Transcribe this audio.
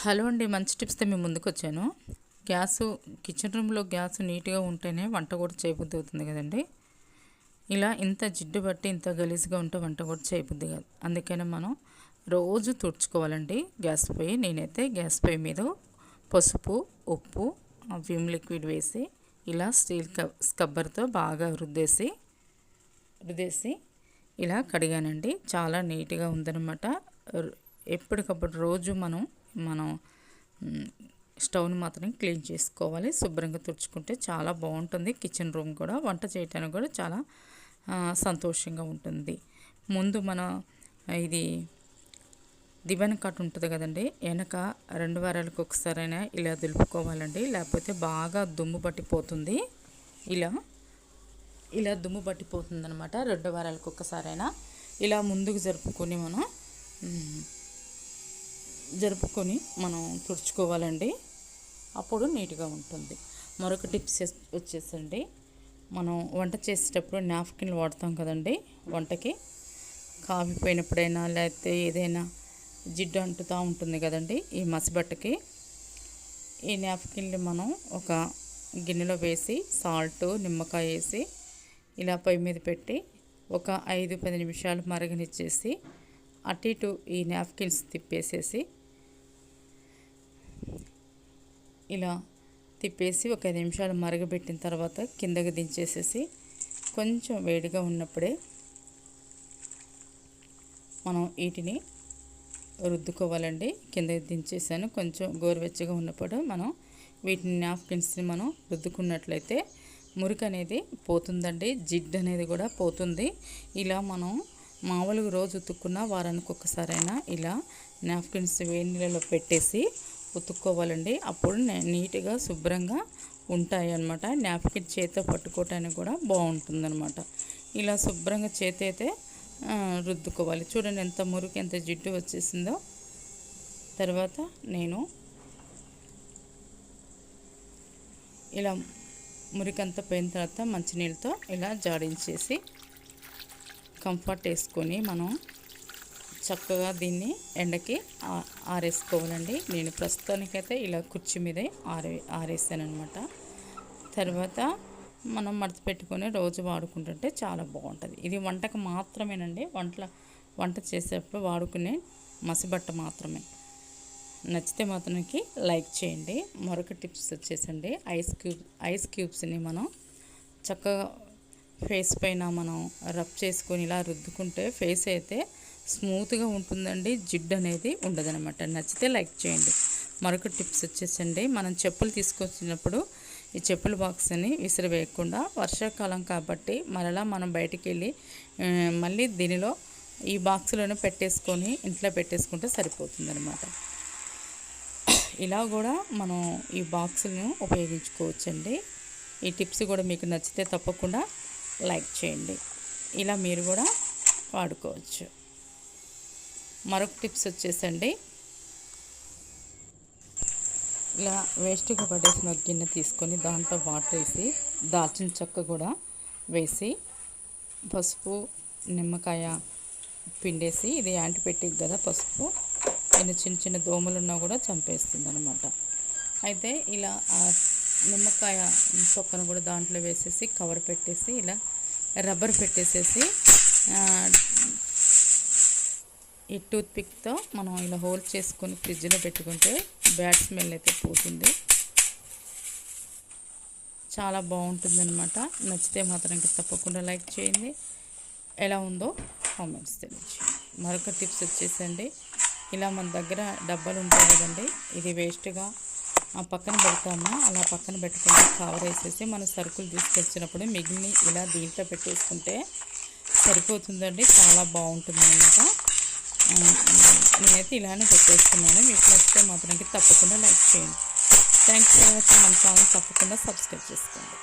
Hello అండి మంచి టిప్స్తో మేము ముందుకు వచ్చాను గ్యాస్ కిచెన్ రూమ్లో గ్యాస్ నీట్గా ఉంటేనే వంట కూడా చేయబుద్ధి అవుతుంది కదండి. ఇలా ఇంత జిడ్డు బట్టి ఇంత గలీజ్గా ఉంటే వంట కూడా చేయబుద్ధి కాదు. అందుకనే మనం రోజు తుడుచుకోవాలండి గ్యాస్ పొయ్యి. నేనైతే గ్యాస్ పొయ్యి మీద పసుపు ఉప్పు విమ్ లిక్విడ్ వేసి ఇలా స్టీల్ స్కబ్బర్తో బాగా రుద్దేసి రుద్దేసి ఇలా కడిగానండి. చాలా నీట్గా ఉందన్నమాట. ఎప్పటికప్పుడు రోజు మనం మనం స్టవ్ని మాత్రం క్లీన్ చేసుకోవాలి. శుభ్రంగా తుడుచుకుంటే చాలా బాగుంటుంది. కిచెన్ రూమ్ కూడా వంట చేయటానికి కూడా చాలా సంతోషంగా ఉంటుంది. ముందు మన ఇది దివెన కట్ ఉంటుంది కదండి వెనక రెండు వారాలకు ఒకసారైనా ఇలా దులుపుకోవాలండి. లేకపోతే బాగా దుమ్ము పట్టిపోతుంది. ఇలా ఇలా దుమ్ము పట్టిపోతుంది అనమాట రెండు వారాలకు ఒకసారైనా. ఇలా ముందుకు జరుపుకొని మనం జరుపుకొని మనం తుడుచుకోవాలండి. అప్పుడు నీట్గా ఉంటుంది. మరొక టిప్స్ వచ్చేసండి. మనం వంట చేసేటప్పుడు నాప్కిన్లు వాడతాం కదండి వంటకి. కావిపోయినప్పుడైనా లేకపోతే ఏదైనా జిడ్డు అంటుతూ ఉంటుంది కదండి ఈ మసిబట్టకి. ఈ నాప్కిన్లు మనం ఒక గిన్నెలో వేసి సాల్ట్ నిమ్మకాయ వేసి ఇలా పొయ్యి మీద పెట్టి ఒక ఐదు పది నిమిషాలు మరగనిచ్చేసి అటు ఇటు ఈ నాప్కిన్స్ తిప్పేసేసి ఇలా తిప్పేసి ఒక ఐదు నిమిషాలు మరగబెట్టిన తర్వాత కిందకి దించేసేసి కొంచెం వేడిగా ఉన్నప్పుడే మనం వీటిని రుద్దుకోవాలండి. కిందకి దించేసాను. కొంచెం గోరువెచ్చగా ఉన్నప్పుడు మనం వీటిని నాప్కిన్స్ని మనం రుద్దుకున్నట్లయితే మురికి అనేది పోతుందండి. జిడ్ అనేది కూడా పోతుంది. ఇలా మనం మామూలుగా రోజు ఉతుక్కున్న వారానికి ఒక్కసారైనా ఇలా నాప్కిన్స్ వేడి నీళ్ళలో పెట్టేసి ఉతుక్కోవాలండి అప్పుడు నీట్గా శుభ్రంగా ఉంటాయి అన్నమాట నాప్కిన్ చేతితో పట్టుకోవటానికి కూడా బాగుంటుందన్నమాట. ఇలా శుభ్రంగా చేతి అయితే రుద్దుకోవాలి. చూడండి ఎంత మురికి ఎంత జిడ్డు వచ్చేసిందో. తర్వాత నేను ఇలా మురికంతా పోయిన తర్వాత మంచినీళ్ళతో ఇలా జాడించేసి కంఫర్ట్ వేసుకొని మనం చక్కగా దీన్ని ఎండకి ఆరేసుకోవాలండి. నేను ప్రస్తుతానికైతే ఇలా కుర్చీ మీదే ఆరే ఆరేసానమాట తర్వాత మనం మడత పెట్టుకొని రోజు వాడుకుంటుంటే చాలా బాగుంటుంది. ఇది వంటకు మాత్రమేనండి. వంటల వంట చేసేటప్పుడు వాడుకునే మసిబట్ట మాత్రమే. నచ్చితే మాత్రానికి లైక్ చేయండి. మరొక టిప్స్ వచ్చేసండి. ఐస్ క్యూబ్ ఐస్ క్యూబ్స్ని మనం చక్కగా ఫేస్ పైన మనం రబ్ చేసుకొని ఇలా రుద్దుకుంటే ఫేస్ అయితే స్మూత్గా ఉంటుందండి జిడ్డు అనేది ఉండదనమాట నచ్చితే లైక్ చేయండి. మరొక టిప్స్ వచ్చేసండి. మనం చెప్పులు తీసుకొచ్చినప్పుడు ఈ చెప్పుల బాక్స్ని విసిరివేయకుండా వర్షాకాలం కాబట్టి మరలా మనం బయటికి వెళ్ళి మళ్ళీ దీనిలో ఈ బాక్స్లోనే పెట్టేసుకొని ఇంట్లో పెట్టేసుకుంటే సరిపోతుందనమాట ఇలా కూడా మనం ఈ బాక్సులను ఉపయోగించుకోవచ్చండి. ఈ టిప్స్ కూడా మీకు నచ్చితే తప్పకుండా లైక్ చేయండి. ఇలా మీరు కూడా వాడుకోవచ్చు. మరొక టిప్స్ వచ్చేసండి. ఇలా వేస్ట్గా పడేసిన గిన్నె తీసుకొని దాంట్లో వాటర్ వేసి దాల్చిన చెక్క కూడా వేసి పసుపు నిమ్మకాయ పిండేసి ఇది యాంటీబయాటిక్ కదా పసుపు చిన్న చిన్న చిన్న దోమలు ఉన్నా కూడా చంపేస్తుంది అనమాట అయితే ఇలా నిమ్మకాయ తొక్కను కూడా దాంట్లో వేసేసి కవర్ పెట్టేసి ఇలా రబ్బర్ పెట్టేసేసి ఈ టూత్ పిక్తో మనం ఇలా హోల్ చేసుకొని ఫ్రిడ్జ్లో పెట్టుకుంటే బ్యాడ్ స్మెల్ అయితే పోతుంది. చాలా బాగుంటుంది అనమాట నచ్చితే మాత్రం ఇంకా తప్పకుండా లైక్ చేయండి. ఎలా ఉందో కామెంట్స్ తెలియచేయండి. మరొక టిప్స్ వచ్చేసండి. ఇలా మన దగ్గర డబ్బాలు ఉంటాయి కదండి ఇది వేస్ట్గా ఆ పక్కన పెడతాము. అలా పక్కన పెట్టుకుంటే కవర్ వేసేసి మనం సరుకులు తీసుకొచ్చినప్పుడు మిగిలిన ఇలా దీంట్లో పెట్టేసుకుంటే సరిపోతుందండి. చాలా బాగుంటుంది అనమాట నేనైతే ఇలానే పెట్టేస్తున్నాను. మీకు నచ్చితే మాత్రం తప్పకుండా లైక్ చేయండి. థ్యాంక్స్ ఫర్ వాచింగ్ మన ఛానల్ తప్పకుండా సబ్స్క్రైబ్ చేసుకోండి.